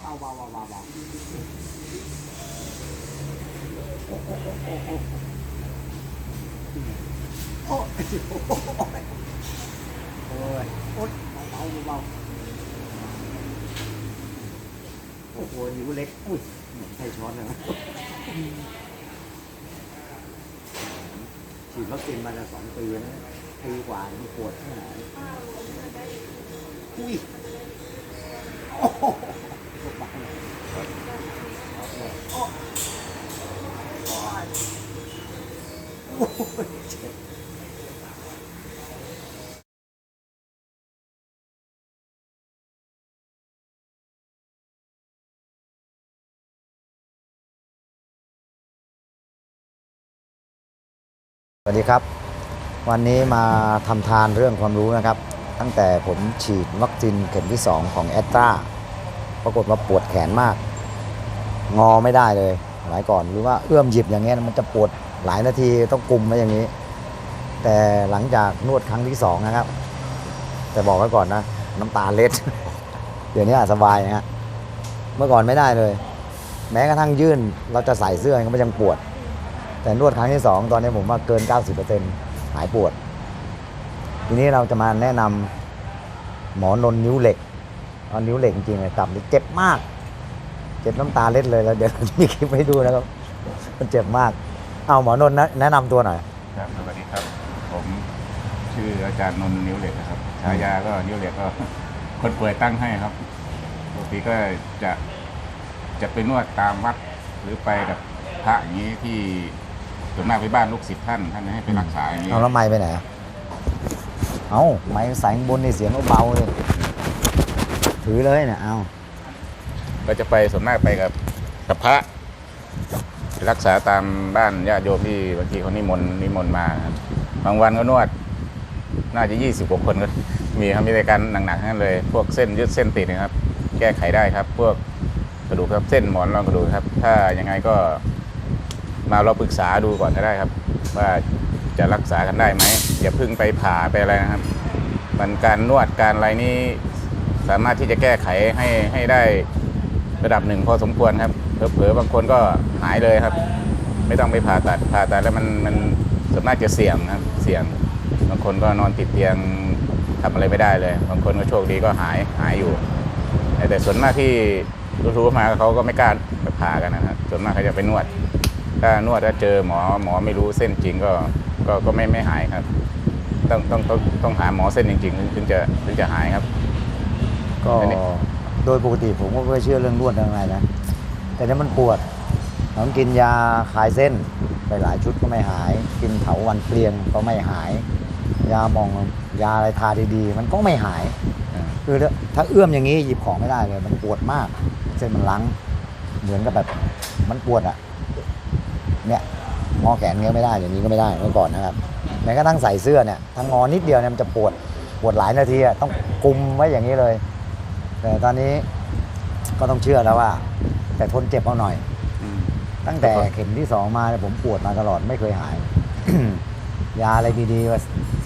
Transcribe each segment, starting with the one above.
เบาเบาเบาเบาเบาโอ้ยโอ้ยโอ้ยเบาเบาโอ้โหนิ้วเล็ก อุ้ยเหมือนใส่ช้อนเลยนะฉีดวัคซีนมาแล้วสองปีนะปีกว่ามันปวดขนาดอุ้ยโอ้โหนอุ้ยโอ้ สวัสดีครับ วันนี้มาทำทานเรื่องความรู้นะครับ ตั้งแต่ผมฉีดวัคซีนเข็มที่ 2 ของแอตตรา ปรากฏว่าปวดแขนมาก งอไม่ได้เลยหลายก่อนหรือว่าเอื้อมหยิบอย่างเงี้ยมันจะปวดหลายนาทีต้องกลุมไว้อย่างนี้ แต่หลังจากนวดครั้งที่2นะครับ แต่บอกไว้ก่อนนะ น้ำตาเล็ด เดี๋ยวนี้สบายนะฮะเมื่อก่อนไม่ได้เลย แม้กระทั่งยื่นเราจะใส่เสื้อก็ยังปวด แต่นวดครั้งที่2ตอนนี้ผมว่าเกิน 90%หายปวด ทีนี้เราจะมาแนะนำหมอนนนิ้วเหล็ก เอานิ้วเหล็กจริงๆเลยกลับนี่เจ็บมาก เจ็บน้ำตาเล็ดเลยแล้วเดี๋ยวมีคลิปให้ดูนะครับ มันเจ็บมาก เอาหมอนนท์นะแนะนำตัวหน่อยครับสวัสดีครับ ผมชื่ออาจารย์นนท์นิ้วเหล็กนะครับฉายาก็นิ้วเหล็กก็ คนป่วยตั้งให้ครับปกติก็จะจะไปนวดตามวัดหรือไปกับพระอย่างนี้ที่ส่วนมากไปบ้านลูกศิษย์ท่านท่านให้ไปรักษาอย่างนี้เอาแล้วไม้ไปไหนอะเอาไม้ใส่ข้างบนนี่เสียงก็เบาเลย ถือเลยนี่ยเอาก็จะไปส่วนมากไปกับกับพระ รักษาตามบ้านญาติโยมที่บางทีเขานิมนต์นิมนต์มาครับบางวันก็นวด น่าจะยี่สิบกว่าคนก็มีครับมีรายการหนักๆทั้งนั้นเลย พวกเส้นยืดเส้นติดนะครับ แก้ไขได้ครับ พวกกระดูกครับเส้นหมอนรองกระดูกครับ ถ้ายังไงก็มาเราปรึกษาดูก่อนก็ได้ครับ ว่าจะรักษากันได้ไหมอย่าเพึ่งไปผ่าไปอะไรนะครับ มันการนวดการอะไรนี้ สามารถที่จะแก้ไขให้ให้ได้ระดับหนึ่งพอสมควรครับเผลอๆบางคนก็หายเลยครับ ไม่ต้องไปผ่าตัดผ่าตัดแล้วมันมันส่วนมากจะเสี่ยงครับเสี่ยงบางคนก็นอนติดเตียงทำอะไรไม่ได้เลย บางคนก็โชคดีก็หายหายอยู่ แต่ส่วนมากที่รู้ๆมาเขาก็ไม่กล้าไปผ่ากันนะครับส่วนมากเขาจะไปนวด ถ้านวดถ้าเจอหมอหมอไม่รู้เส้นจริงก็ก็ก็ไม่ไม่หายครับ ต้องต้องต้องต้องหาหมอเส้นจริงๆถึงถึงจะถึงจะหายครับ ก็อันนี้โดยปกติผมก็ไม่เชื่อเรื่องนวดเรื่องอะไรนะ แต่เนี่ยมันปวดผมกินยาคลายเส้นไปหลายชุดก็ไม่หาย กินเถาวันเปลียงก็ไม่หาย ยามองยาอะไรทาดีๆ มันก็ไม่หาย คือถ้าเอื้อมอย่างนี้หยิบของไม่ได้เลย มันปวดมาก เส้นมันลังเหมือนกับแบบมันปวดอะ เนี่ยงอแขนเงี้ยไม่ได้อย่างนี้ก็ไม่ได้เมื่อก่อนนะครับแม้กระทั่งใส่เสื้อเนี่ยทั้งงอนิดเดียวเนี่ยมันจะปวดปวดหลายนาทีอะต้องกุมไว้อย่างนี้เลย แต่ตอนนี้ก็ต้องเชื่อแล้วว่า แต่ทนเจ็บเอาหน่อย อืม ตั้งแต่เข็มที่สองมาเนี่ยผมปวดมาตลอดไม่เคยหาย ยาอะไรดีๆก็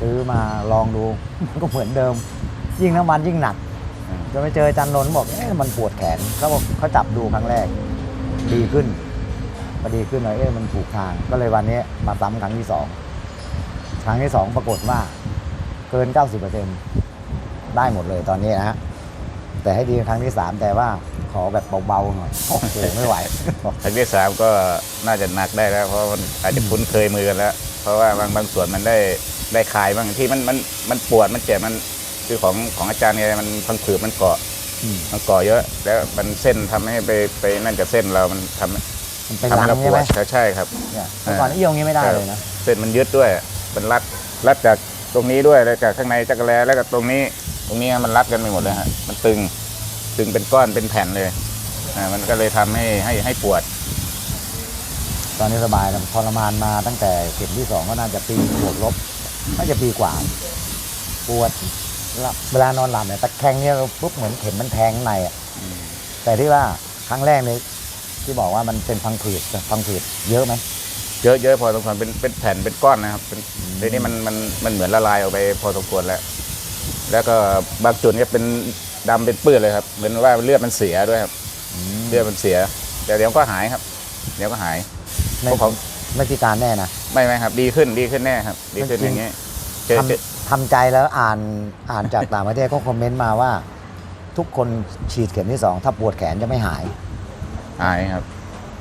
ซื้อมาลองดู มันก็เหมือนเดิม ยิ่งน้ำมันยิ่งหนักอืมจนไปเจออาจันนนท์บอกเอ๊ะมันปวดแขนเขาบอกเขาจับดูครั้งแรก ดีขึ้นพอดีขึ้นเลยเอ๊ะมันถูกทาง ก็เลยวันนี้มาซ้ำครั้งที่สองครั้งที่สองปรากฏว่า เกิน 90%ได้หมดเลยตอนนี้นะฮะ แต่ให้ดีครั้งที่สามแต่ว่าขอแบบเบาๆหน่อยโอ้โหไม่ไหว ครั้งที่สามก็น่าจะหนักได้แล้ว เพราะว่ามันอาจจะคุ้นเคยมือกันแล้ว เพราะว่าบางบางส่วนมันได้ได้คลายบางที่มันมันมันปวดมันเจ็บมันคือของของอาจารย์เนี่ยมันพังผืดมันเกาะอืม มันเกาะเยอะ แล้วมันเส้นทำให้ไปไปนั่นกับเส้นเรามันทำมันเป็นทำลัให้งเราปใช่วไหมดใช่ใช่ครับ เนี่ยเมื่อก่อนเอี้ยวอย่างงี้ไม่ได้เลยนะ เส้นมันยึดด้วย มันรัด รัดจากตรงนี้ด้วย แล้วจากข้างในจักรแลแล้วก็ตรงนี้ ตรงนี้มันรัดกันไปหมดเลยฮะมันตึงตึงเป็นก้อนเป็นแผ่นเลยอ่ามันก็เลยทำให้ให้ให้ปวด ตอนนี้สบายแล้วทรมานมาตั้งแต่เข็มที่สองก็น่าจะปีบวกลบน่าจะปีกว่า ปวดรับเวลานอนหลับเนี่ยตะแคงเนี่ยปุ๊บเหมือนเข็มมันแทงในอะแต่ที่ว่าครั้งแรกเนี่ยที่บอกว่ามันเป็นพังผืดพังผืดเยอะไหมเยอะเยอะพอสมควรเป็นเป็นแผ่นเป็นก้อนนะครับเป็นเดี๋ยวนี้มันมันมันเหมือนละลายออกไปพอสมควรแล้ว แล้วก็บางจุดก็เป็นดำเป็นปื้ดเลยครับ เหมือนว่าเลือดมันเสียด้วยครับอืมเลือดมันเสีย แต่เดี๋ยวก็หายครับ เดี๋ยวก็หายไม่พวกเขาไม่พิการแน่นะไม่ไม่ครับ ดีขึ้นดีขึ้นแน่ครับ ดีขึ้นจริองย่างเงี้ยเจอทำเจอทำใจแล้วอ่านอ่านจากต่างประเทศก็คอมเมนต์มาว่า ทุกคนฉีดเข็มที่สองถ้าปวดแขนจะไม่หาย หายครับ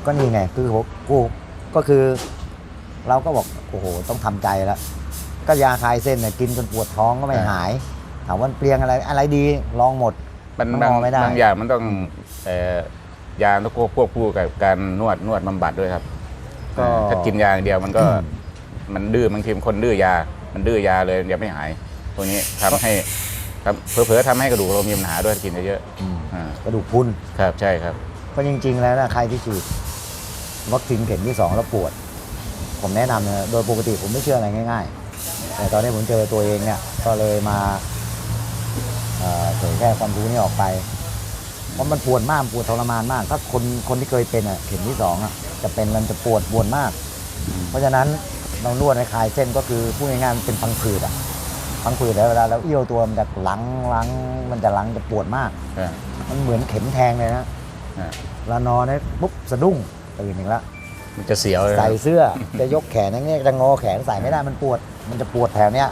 ก็นี่ไงคือผมกูก็คือ เราก็บอกโอ้โหต้องทำใจแล้วก็ยาคลายเส้นเนี่ยกินจนปวดท้องก็ไม่อ่าหาย ถามว่าเปลียงอะไรอะไรดีลองหมด มันมันบางงอไม่ได้ บางอย่างมันต้องเอ่อยาต้องควบคู่กับการนวดนวดบำบัดด้วยครับก็ ถ้ากินยาอย่างเดียวมันก็ มันดื้อบางทีคนดื้อยา มันดื้อยาเลยยังไม่หายตัวนี้ทำให้ทำเผลอๆทำให้กระดูกเรามีปัญหาด้วยกินเยอะอืมๆอ่ากระดูกพรุนครับใช่ครับก็จริง ๆ แล้วนะใครที่ฉีดวัคซีนเข็มที่สองแล้วปวด ผมแนะนำนะโดยปกติผมไม่เชื่ออะไรง่าย ๆ แต่ตอนนี้ผมเจอตัวเองเนี่ยก็เลยมา เอ่อเผยแพร่ความรู้นี้ออกไป เพราะมันปวดมากปวดทรมานมาก ถ้าคนคนที่เคยเป็นอะเข็มที่สองอะจะเป็นมันจะปวดปวดมาก เพราะฉะนั้นเรานวดในคลายเส้นก็คือพูดง่ายๆมันเป็นพังผืดอะพังผืดแล้วเวลาเราเอี้ยวตัวมันจะหลังหลังมันจะหลังจะปวดมากอ่ามันเหมือนเข็มแทงเลยนะอ่าเวลานอนเนี่ยปุ๊บสะดุ้งตื่นอีกแล้วมันจะเสียวเลยใส่เสื้อจะยกแขนอย่างเงี้ยจะงอแขนใส่ไม่ได้มันปวด มันจะปวดแถวเนี้ย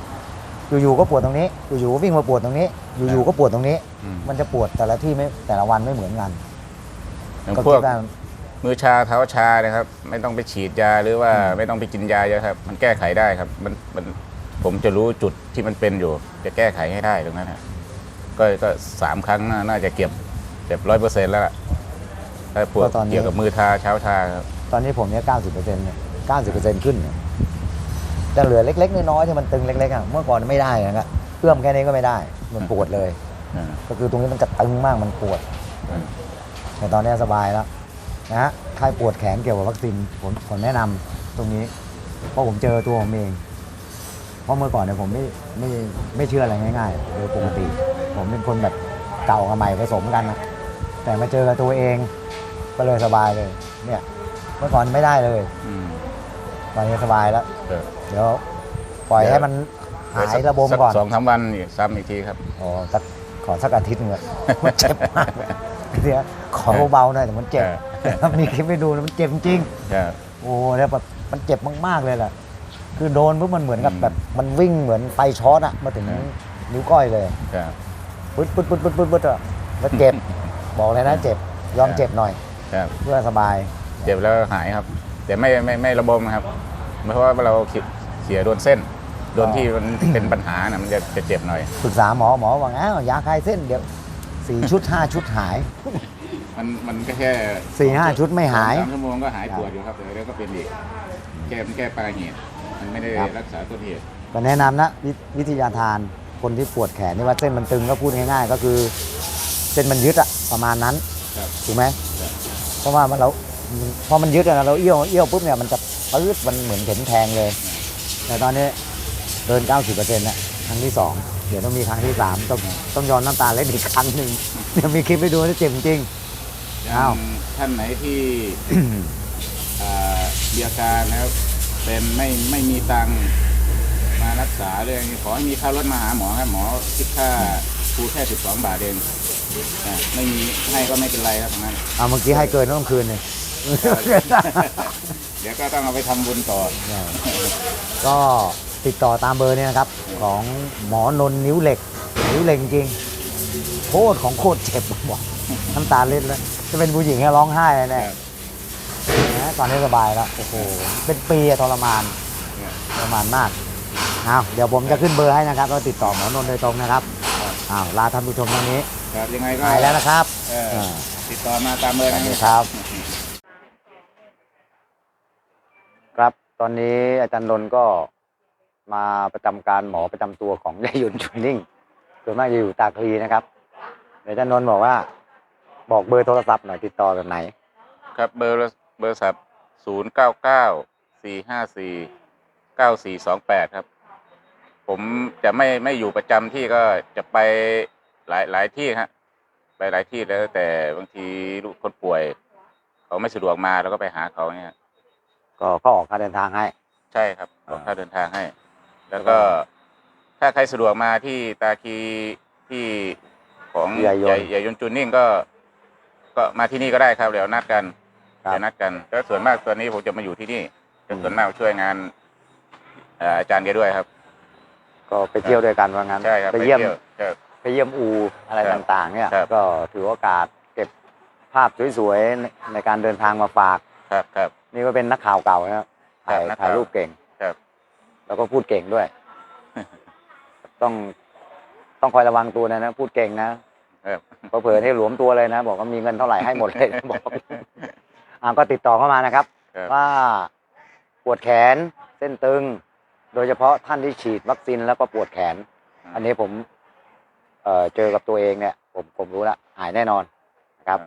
อยู่ๆก็ปวดตรงนี้ อยู่ๆก็วิ่งมาปวดตรงนี้ อยู่ๆก็ปวดตรงนี้ อืม มันจะปวดแต่ละที่ไม่แต่ละวันไม่เหมือนกันอย่างก็พวคิกดว่ามือชาเท้าชานะครับ ไม่ต้องไปฉีดยาหรือว่าไม่ต้องไปกินยาเยอะครับ มันแก้ไขได้ครับ มันมันผมจะรู้จุดที่มันเป็นอยู่ จะแก้ไขให้ได้ตรงนั้นครับก็ก็สามครั้งน่าน่าจะเก็บเก็บร้อยเปอร์เซ็นต์แล้วล่ะถ้าปวดเกี่ยวกับมือทาเช้าทาครับตอนนี้ผมเนี่ยเก้าสิบเปอร์เซ็นต์เนี่ยเก้าสิบเปอร์เซ็นต์ขึ้นเนี่ย จะเหลือเล็กๆน้อยๆที่มันตึงเล็กๆอะเมื่อก่อนไม่ได้นะครับเอื้อมแค่นี้ก็ไม่ได้ มันปวดเลยอ่าก็คือตรงนี้มันจะตึงมากมันปวดอ่าแต่ตอนนี้สบายแล้วนะฮะใครปวดแขนเกี่ยวกับวัคซีนผมผมแนะนำตรงนี้ เพราะผมเจอตัวผมเอง เพราะเมื่อก่อนเนี่ยผมไม่ไม่ไม่เชื่ออะไรง่ายๆโดยปกติ ผมเป็นคนแบบเก่ากับใหม่ผสมกันนะแต่มาเจอกับตัวเองก็เลยสบายเลย เนี่ย เมื่อก่อนไม่ได้เลยอืม ตอนนี้สบายแล้ว เออ เดี๋ยวปล่อยให้มันหายระบมสัก่อน สองสามวันอีกซ้ำอีกทีครับ อ๋อสักขอสักอาทิตย์หนึงอะ มันเจ็บมากเดี๋ยวขอเบาๆหน่อยแต่มันเจ็บมีคลิปให้ดูแล้วมันเจ็บจริงครับโอ้แล้วแบบมันเจ็บมาก ๆ เลยแหละคือโดนปุ๊บมันเหมือนกับอืมแบบมันวิ่งเหมือนไฟช็อตอะมาถึงครับ นิ้วก้อยเลยครับปึ๊ดปึ๊ดปึ๊ดปึ๊ดปึ๊ดปึ๊ดอะแล้วเจ็บ บอกเลยนะเจ็บ ยอมเจ็บหน่อย ครับเพื่อสบาย เจ็บแล้วหายครับ แต่ไม่ไม่ไม่ระบมครับ เพราะว่าเราเสียโดนเส้น โดนที่มันเป็นปัญหานะมันจะจะเจ็บหน่อย ปรึกษาหมอหมอว่าอ้าวยาคลายเส้นเดี๋ยวสี่ชุดห้าชุดหาย มันมันก็แค่สี่ห้าชุดไม่หายสามชั่วโมงก็หายครับปวดอยู่ครับแต่แล้วก็เป็นอีกแก้มันแก้ปลายเหตุมันไม่ได้ครับรักษาต้นเหตุก็แนะนำนะวิวิทยาทานคนที่ปวดแขนที่ว่าเส้นมันตึงก็พูดง่ายๆ ก็คือ เส้นมันยึดอะประมาณนั้นครับถูกไหมครับเพราะว่ามันเรา พอมันยึดอะนะเราเอี้ยวเอี้ยวปุ๊บเนี่ยมันจะปื๊ดมันเหมือนเข็มแทงเลย แต่ตอนนี้เดิน 90%นะครั้งที่สองเดี๋ยวต้องมีครั้งที่สามต้องต้องย้อนน้ำตาเล็ดอีกครั้งหนึ่งเดี๋ยวมีคลิปให้ดูนะเจ็บจริงอย่าอ้าวงท่านไหนที่ อ่ามีอาการแล้วเป็นไม่ไม่มีตังค์มารักษาเรื่องนี้ขอให้มีค่ารถมาหาหมอครับหมอคิดค่าครูแค่12บาทเองอ่าไม่มีให้ก็ไม่เป็นไรครับตรงนั้น เอาเมื่อกี้ให้เกินต้องคืนเลย เดี๋ยวก็ต้องเอาไปทำบุญต่อ ก็ติดต่อตามเบอร์เนี่ยนะครับ ของหมอนนท์นิ้วเหล็ก นิ้วเหล็กจริงโคตรของโคตรเจ็บบอกน้ำตาเล็ดแล้วจะเป็นผู้หญิงให้ร้องไห้เลยเนี่ยนะตอนนี้สบายแล้วโอ้โหเป็นปีอะทรมานทรมานมากเอาเดี๋ยวผมจะขึ้นเบอร์ให้นะครับแล้วติดต่อหมอนนท์โดยตรงนะครับอ้าวลาท่านผู้ชมตอนนี้ครับยังไงก็หายแล้วนะครับเอออ่าติดต่อมาตามเบอร์สวัสนะดีครับ ตอนนี้อาจารย์นนท์ก็มาประจำการหมอประจำตัวของยายุนชูนิ่งส่วนมากจะอยู่ตาคลีนะครับอาจารย์นนท์บอกว่า บอกเบอร์โทรศัพท์หน่อยติดต่อแบบไหน ครับเบอร์เบอร์สับศูนย์เก้าเก้าสี่ห้าสี่เก้าสี่สองแปดครับ ผมจะไม่ไม่อยู่ประจำที่ก็จะไปหลายหลายที่ฮะไปหลายที่แล้วแต่บางทีคนป่วย เขาไม่สะดวกมาเราก็ไปหาเขาเนี่ย ก็เขาออกค่าเดินทางให้ ใช่ครับออ่าอกค่าเดินทางให้ แล้วก็ถ้าใครสะดวกมาที่ตาคีที่ของใหญ่ยนต์ใหญ่ยนต์จูนนิ่งก็ก็ ก็มาที่นี่ก็ได้ครับเดี๋ยวนัดกันครับเดี๋ยวนัดกันก็ส่วนมากตอนนี้ผมจะมาอยู่ที่นี่จะส่วนมากช่วยงานเอ่ออาจารย์แกด้วยครับ ก็ไปเที่ยวด้วยกันว่างั้นใช่ครับไปเยี่ยมที่วครับไปเยี่ยมอูอะไรครับต่างๆ เนี่ยครับก็ถือโอกาสเก็บภาพสวยๆในในการเดินทางมาฝาก ครับครับ นี่ก็เป็นนักข่าวเก่านะครับถ่ายครับนักถ่ายข่าวรูปเก่งครับ แล้วก็พูดเก่งด้วย ต้องต้องคอยระวังตัวนะนะพูดเก่งนะครับเผลอๆให้หลวมตัวเลยนะ บอกว่ามีเงินเท่าไหร่ให้หมดเลยบอกอ่าก็ติดต่อเข้ามานะครับ ครับ ว่าปวดแขนเส้นตึง โดยเฉพาะท่านที่ฉีดวัคซีนแล้วก็ปวดแขน อันนี้ผม เอ่อเจอกับตัวเองเนี่ย ผมผมรู้แล้วหายแน่นอนนะครับ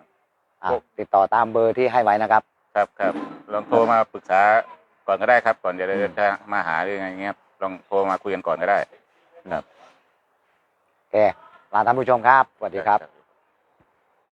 อะติดต่อตามเบอร์ที่ให้ไว้นะครับ ครับครับลองโทรมาปรึกษาก่อนก็ได้ครับ ก่อนจะเดินทางมาหาหรือไงเงี้ยครับลองโทรมาคุยกันก่อนก็ได้ โอเคลาท่านผู้ชมครับสวัสดีครับ ครับ